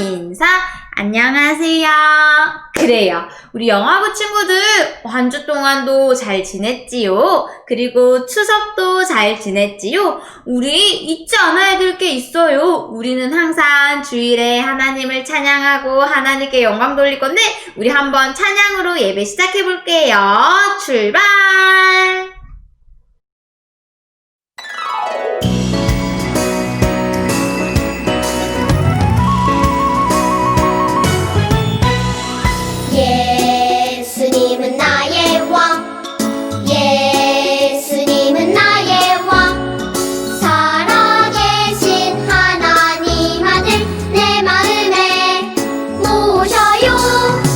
인사 안녕하세요. 그래요. 우리 영화부 친구들 한 주 동안도 잘 지냈지요? 그리고 추석도 잘 지냈지요? 우리 잊지 않아야 될 게 있어요. 우리는 항상 주일에 하나님을 찬양하고 하나님께 영광 돌릴 건데 우리 한번 찬양으로 예배 시작해 볼게요. 출발! Caiu.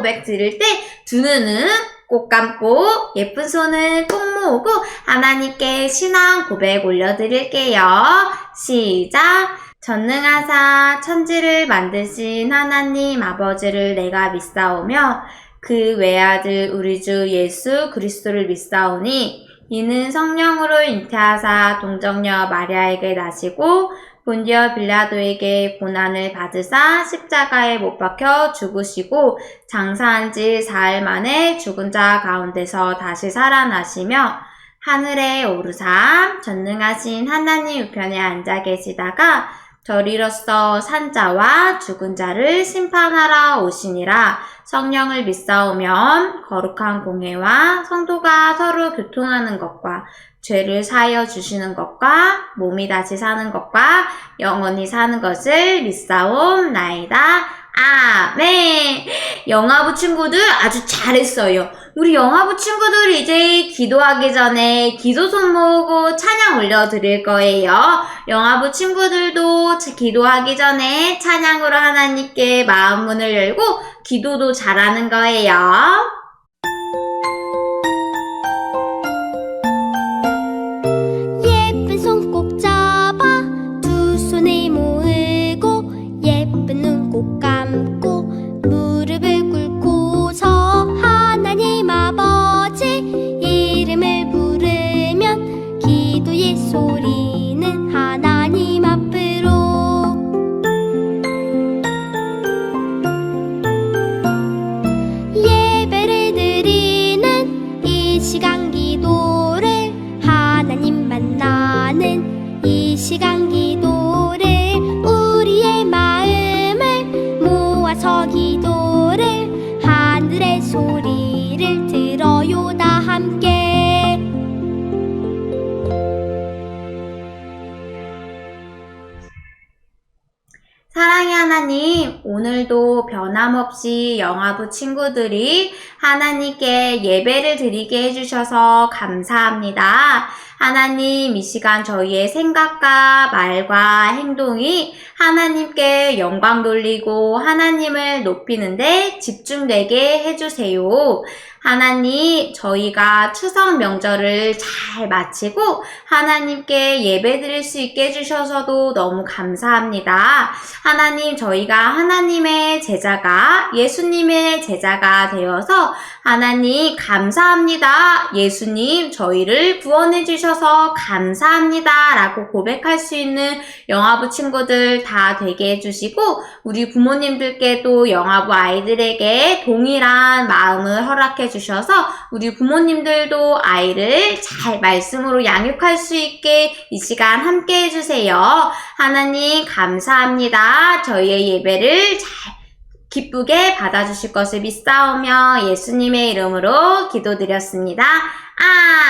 고백 들을 때두 눈은 꼭 감고 예쁜 손을 꼭 모으고 하나님께 신앙 고백 올려드릴게요. 시작! 전능하사 천지를 만드신 하나님 아버지를 내가 믿사오며 그 외아들 우리 주 예수 그리스도를 믿사오니 이는 성령으로 잉태하사 동정녀 마리아에게 나시고 본디어 빌라도에게 고난을 받으사 십자가에 못 박혀 죽으시고 장사한 지 사흘 만에 죽은 자 가운데서 다시 살아나시며 하늘에 오르사 전능하신 하나님 우편에 앉아 계시다가 저리로서 산자와 죽은 자를 심판하러 오시니라 성령을 믿사오면 거룩한 공회와 성도가 서로 교통하는 것과 죄를 사하여 주시는 것과 몸이 다시 사는 것과 영원히 사는 것을 믿사옵나이다. 아멘. 영화부 친구들 아주 잘했어요. 우리 영화부 친구들 이제 기도하기 전에 기도 손 모으고 찬양 올려드릴 거예요. 영화부 친구들도 기도하기 전에 찬양으로 하나님께 마음 문을 열고 기도도 잘하는 거예요. 하나님, 오늘도 변함없이 영화부 친구들이 하나님께 예배를 드리게 해주셔서 감사합니다. 하나님, 이 시간 저희의 생각과 말과 행동이 하나님께 영광 돌리고 하나님을 높이는데 집중되게 해주세요. 하나님, 저희가 추석 명절을 잘 마치고 하나님께 예배 드릴 수 있게 해주셔서도 너무 감사합니다. 하나님, 저희가 하나님의 제자가 예수님의 제자가 되어서 하나님 감사합니다. 예수님, 저희를 구원해 주셔서 감사합니다. 라고 고백할 수 있는 영화부 친구들 다 되게 해주시고, 우리 부모님들께도 영화부 아이들에게 동일한 마음을 허락해 주셔서, 우리 부모님들도 아이를 잘 말씀으로 양육할 수 있게 이 시간 함께 해주세요. 하나님, 감사합니다. 저희의 예배를 잘 기쁘게 받아주실 것을 믿사오며 예수님의 이름으로 기도드렸습니다.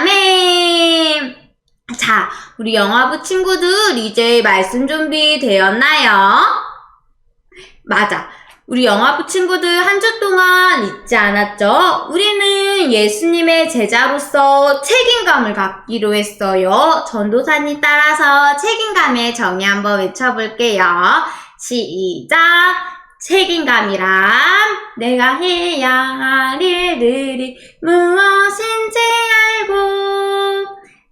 아멘! 자, 우리 영화부 친구들 이제 말씀 준비 되었나요? 맞아. 우리 영화부 친구들 한 주 동안 잊지 않았죠? 우리는 예수님의 제자로서 책임감을 갖기로 했어요. 전도사님 따라서 책임감의 정의 한번 외쳐볼게요. 시작! 책임감이란 내가 해야 할 일들이 무엇인지 알고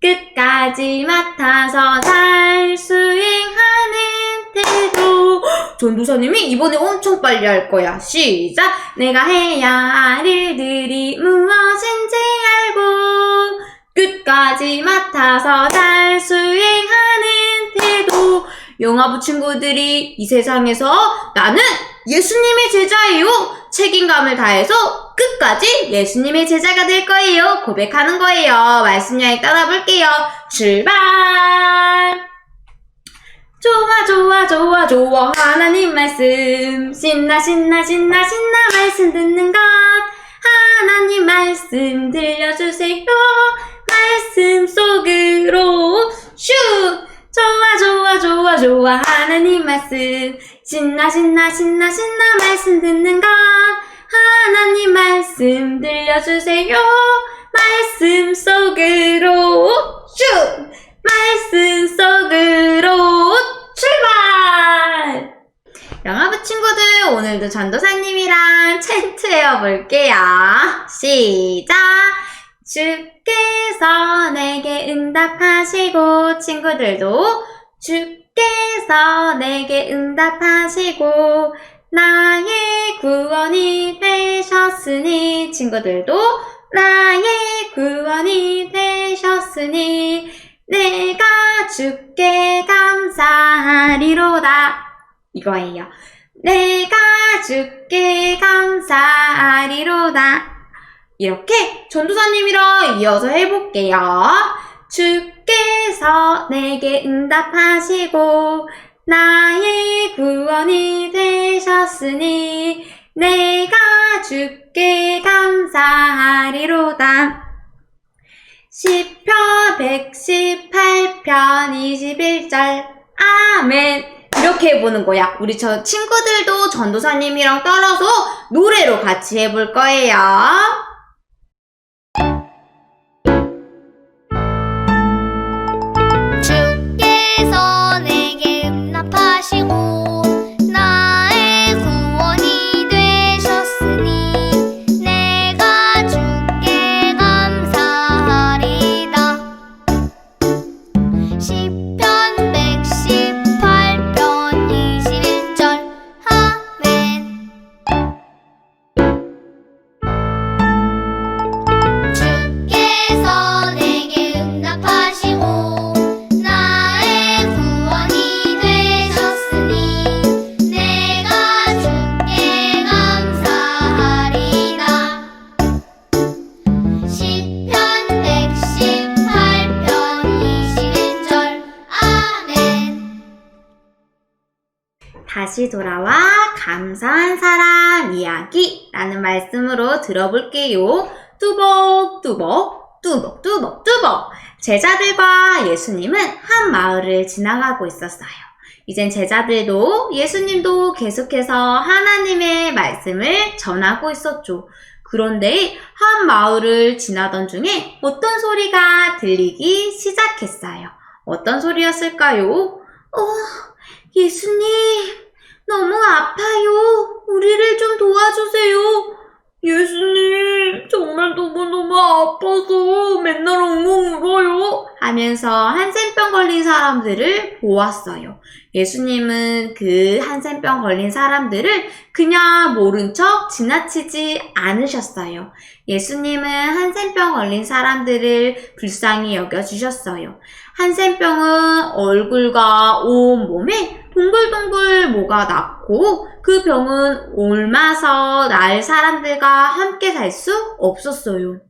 끝까지 맡아서 잘 수행하는 태도 전도사님이 이번에 엄청 빨리 할 거야 시작 내가 해야 할 일들이 무엇인지 알고 끝까지 맡아서 잘 수행하는 태도 영화부 친구들이 이 세상에서 나는 예수님의 제자예요. 책임감을 다해서 끝까지 예수님의 제자가 될 거예요. 고백하는 거예요. 말씀 여행 떠나볼게요. 출발! 좋아, 좋아, 좋아, 좋아. 하나님 말씀. 신나, 신나, 신나, 신나. 말씀 듣는 것. 하나님 말씀 들려주세요. 말씀 속으로 슈! 좋아, 좋아, 좋아, 좋아. 하나님 말씀. 신나, 신나, 신나, 신나. 말씀 듣는 것. 하나님 말씀 들려주세요. 말씀 속으로 슈! 말씀 속으로 출발! 우리도 전도사님이랑 챈트 해볼게요. 시작! 주께서 내게 응답하시고, 친구들도 주께서 내게 응답하시고, 나의 구원이 되셨으니, 친구들도 나의 구원이 되셨으니, 내가 주께 감사하리로다. 이거예요. 내가 주께 감사하리로다. 이렇게 전도사님이랑 이어서 해볼게요. 주께서 내게 응답하시고 나의 구원이 되셨으니 내가 주께 감사하리로다. 시편 118편 21절 아멘 이렇게 해보는 거야. 우리 저 친구들도 전도사님이랑 따라서 노래로 같이 해볼 거예요. 다시 돌아와 감사한 사람 이야기라는 말씀으로 들어볼게요. 뚜벅 뚜벅 뚜벅 뚜벅 뚜벅 제자들과 예수님은 한 마을을 지나가고 있었어요. 이젠 제자들도 예수님도 계속해서 하나님의 말씀을 전하고 있었죠. 그런데 한 마을을 지나던 중에 어떤 소리가 들리기 시작했어요. 어떤 소리였을까요? 어, 예수님, 너무 아파요. 우리를 좀 도와주세요. 예수님, 정말 너무너무 아파서 맨날 엉엉 울어요. 하면서 한센병 걸린 사람들을 보았어요. 예수님은 그 한센병 걸린 사람들을 그냥 모른 척 지나치지 않으셨어요. 예수님은 한센병 걸린 사람들을 불쌍히 여겨주셨어요. 한센병은 얼굴과 온 몸에 동글동글 뭐가 났고 그 병은 옮아서 날 사람들과 함께 살 수 없었어요.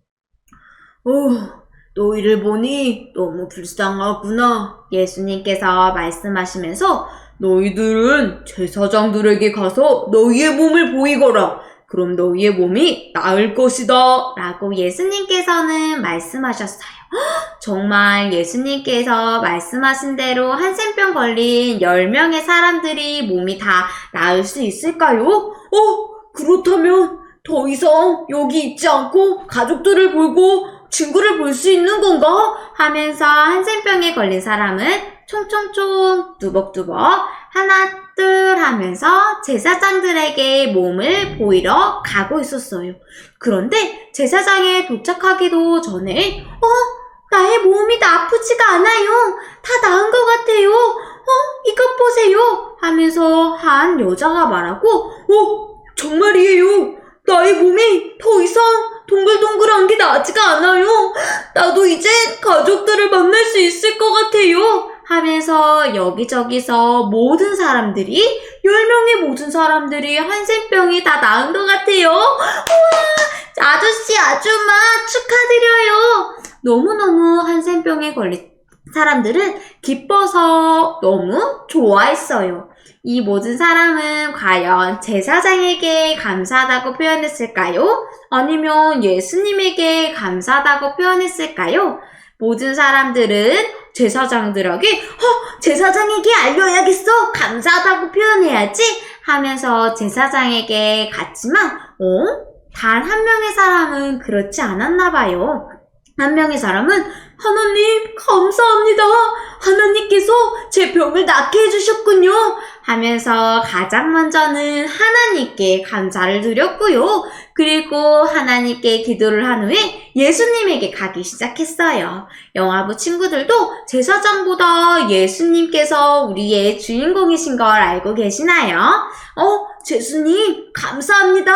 어, 너희를 보니 너무 불쌍하구나. 예수님께서 말씀하시면서 너희들은 제사장들에게 가서 너희의 몸을 보이거라. 그럼 너희의 몸이 나을 것이다. 라고 예수님께서는 말씀하셨어요. 정말 예수님께서 말씀하신 대로 한센병 걸린 10명의 사람들이 몸이 다 나을 수 있을까요? 어, 그렇다면 더 이상 여기 있지 않고 가족들을 보고 친구를 볼 수 있는 건가? 하면서 한센병에 걸린 사람은 총총총 뚜벅뚜벅 하나 둘 하면서 제사장들에게 몸을 보이러 가고 있었어요. 그런데 제사장에 도착하기도 전에 어? 나의 몸이 아프지가 않아요. 다 나은 것 같아요. 어? 이것 보세요. 하면서 한 여자가 말하고 어? 정말이에요. 나의 몸이 더 이상 동글동글한 게 나지가 않아요. 나도 이제 가족들을 만날 수 있을 것 같아요. 하면서 여기저기서 모든 사람들이, 10명의 모든 사람들이 한센병이 다 나은 것 같아요. 우와! 아저씨, 아줌마, 축하드려요. 너무너무 한센병에 걸린 사람들은 기뻐서 너무 좋아했어요. 이 모든 사람은 과연 제사장에게 감사하다고 표현했을까요? 아니면 예수님에게 감사하다고 표현했을까요? 모든 사람들은 제사장들에게 어, 제사장에게 알려야겠어 감사하다고 표현해야지 하면서 제사장에게 갔지만 어? 단 한 명의 사람은 그렇지 않았나 봐요. 한 명의 사람은 하나님 감사합니다. 하나님께서 제 병을 낫게 해주셨군요. 하면서 가장 먼저는 하나님께 감사를 드렸고요. 그리고 하나님께 기도를 한 후에 예수님에게 가기 시작했어요. 영화부 친구들도 제사장보다 예수님께서 우리의 주인공이신 걸 알고 계시나요? 어, 예수님, 감사합니다.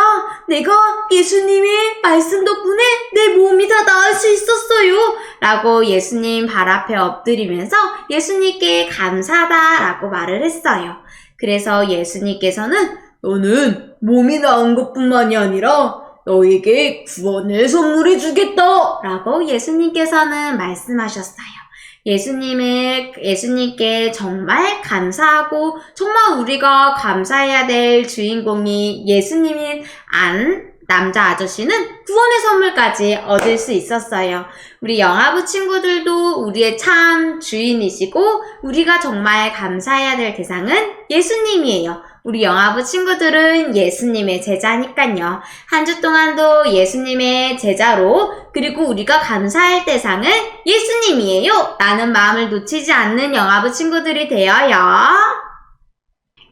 내가 예수님의 말씀 덕분에 내 몸이 다 나을 수 있었어요. 라고 예수님 발 앞에 엎드리면서 예수님께 감사하다 라고 말을 했어요. 그래서 예수님께서는 너는 몸이 나은 것 뿐만이 아니라 너에게 구원을 선물해 주겠다! 라고 예수님께서는 말씀하셨어요. 예수님을, 예수님께 정말 감사하고 정말 우리가 감사해야 될 주인공이 예수님인 안 남자 아저씨는 구원의 선물까지 얻을 수 있었어요. 우리 영화부 친구들도 우리의 참 주인이시고 우리가 정말 감사해야 될 대상은 예수님이에요. 우리 영화부 친구들은 예수님의 제자니까요. 한 주 동안도 예수님의 제자로 그리고 우리가 감사할 대상은 예수님이에요. 라는 마음을 놓치지 않는 영화부 친구들이 되어요.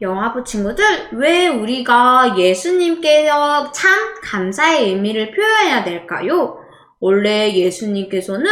영화부 친구들, 왜 우리가 예수님께서 참 감사의 의미를 표현해야 될까요? 원래 예수님께서는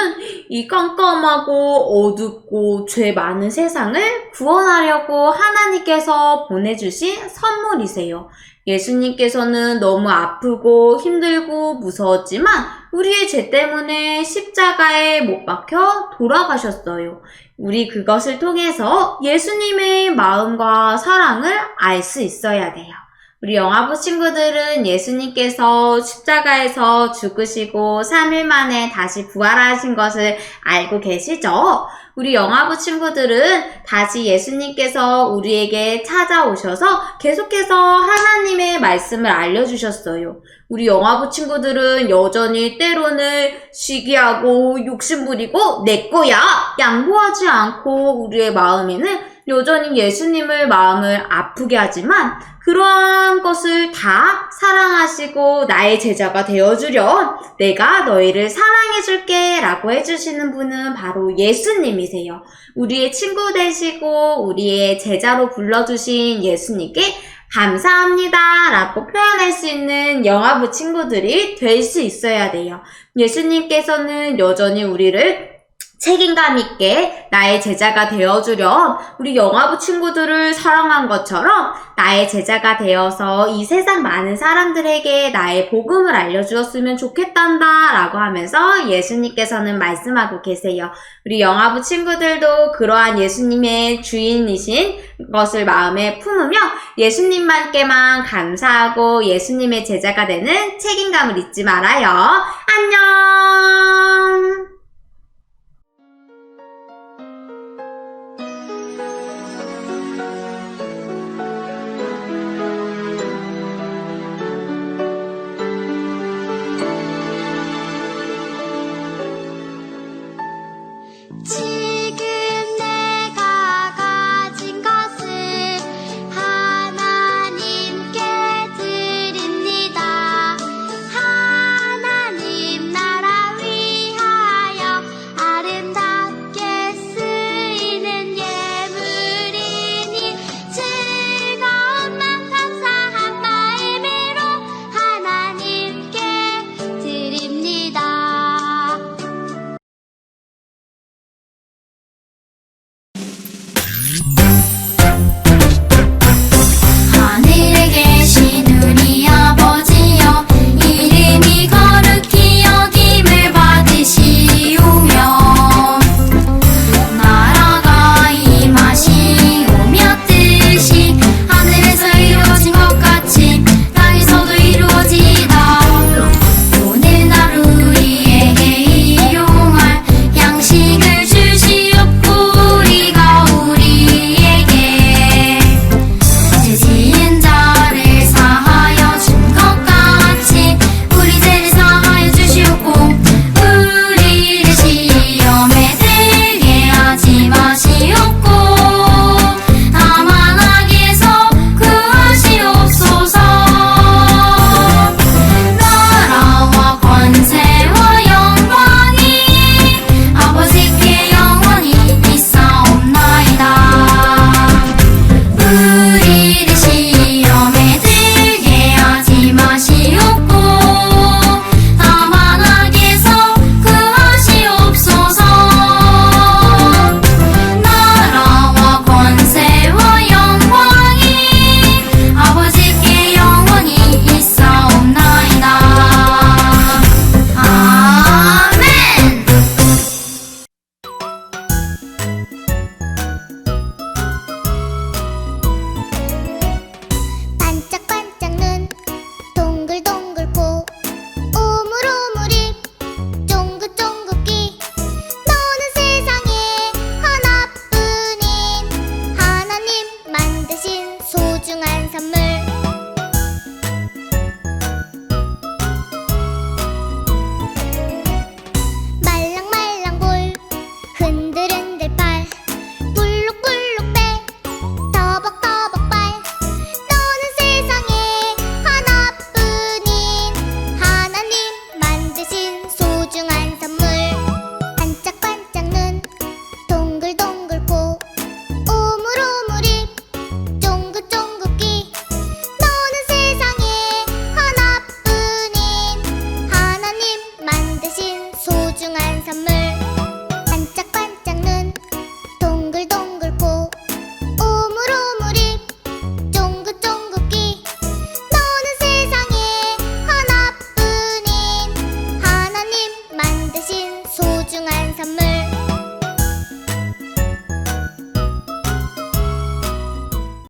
이 깜깜하고 어둡고 죄 많은 세상을 구원하려고 하나님께서 보내주신 선물이세요. 예수님께서는 너무 아프고 힘들고 무서웠지만 우리의 죄 때문에 십자가에 못 박혀 돌아가셨어요. 우리 그것을 통해서 예수님의 마음과 사랑을 알 수 있어야 돼요. 우리 영화부 친구들은 예수님께서 십자가에서 죽으시고 3일 만에 다시 부활하신 것을 알고 계시죠? 우리 영화부 친구들은 다시 예수님께서 우리에게 찾아오셔서 계속해서 하나님의 말씀을 알려주셨어요. 우리 영화부 친구들은 여전히 때로는 시기하고 욕심부리고 내 거야 양보하지 않고 우리의 마음에는 여전히 예수님을 마음을 아프게 하지만 그러한 것을 다 사랑하시고 나의 제자가 되어주렴. 내가 너희를 사랑해줄게. 라고 해주시는 분은 바로 예수님이세요. 우리의 친구 되시고 우리의 제자로 불러주신 예수님께 감사합니다. 라고 표현할 수 있는 영화부 친구들이 될 수 있어야 돼요. 예수님께서는 여전히 우리를 책임감 있게 나의 제자가 되어주렴 우리 영화부 친구들을 사랑한 것처럼 나의 제자가 되어서 이 세상 많은 사람들에게 나의 복음을 알려주었으면 좋겠단다 라고 하면서 예수님께서는 말씀하고 계세요. 우리 영화부 친구들도 그러한 예수님의 주인이신 것을 마음에 품으며 예수님만께만 감사하고 예수님의 제자가 되는 책임감을 잊지 말아요. 안녕!